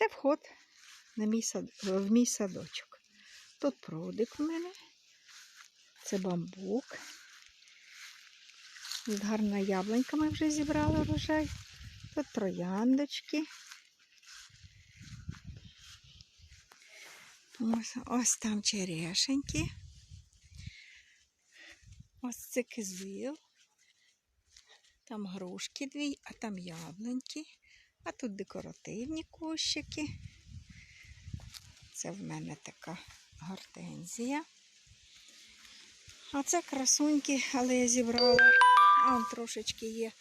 Це вход на мій сад... в мій садочок. Тут прудик в мене. Це бамбук. Тут гарна яблунька ми вже зібрали врожай. Тут трояндочки. Ось, ось там черешеньки. Ось це кизил. Там грушки дві, а там яблуньки. А тут декоративні кущики. Це в мене така гортензія. А це красуньки, але я зібрала. А трошечки є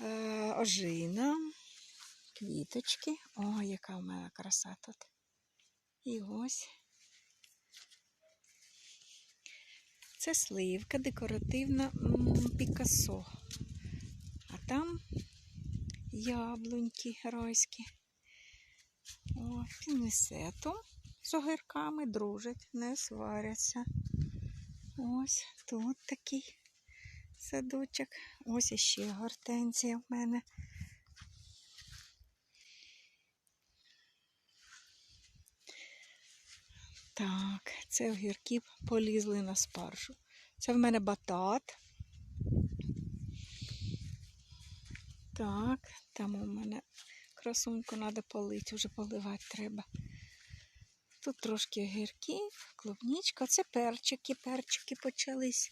е, ожина, квіточки. О, яка в мене краса тут. І ось. Це сливка декоративна м, Пікассо. А там яблуньки райські. О, пінесету з огірками дружать, не сваряться. Ось тут такий садочок. Ось іще гортензія в мене. Так, це огірки полізли на спаржу. Це в мене батат. Так, там у мене красунку треба полити, вже поливати треба. Тут трошки огірків, клубнічка, Це перчики, перчики почались.